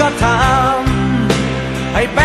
ก็ทำให้แป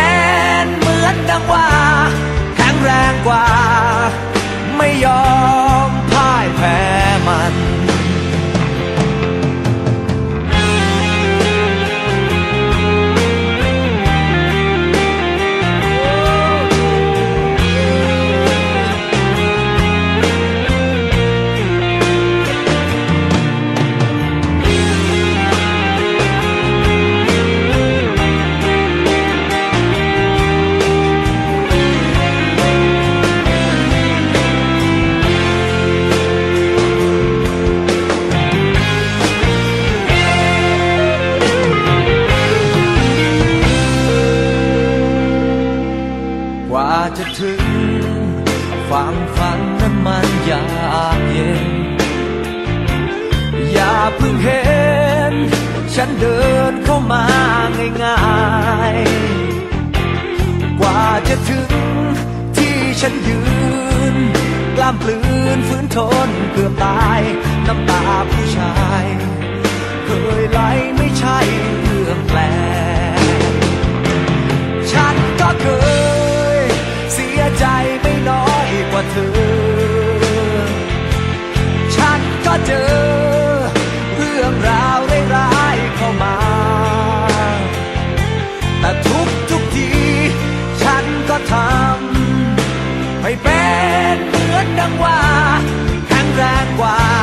ฝั่งฝันนั้นมันยากเย็น อย่าเพิ่งเห็น ฉันเดินเข้ามาง่ายๆ กว่าจะถึงที่ฉันยืน กล้ามปลืนฝืนทนเกือตาย ดังว่าแข็งแรงกว่า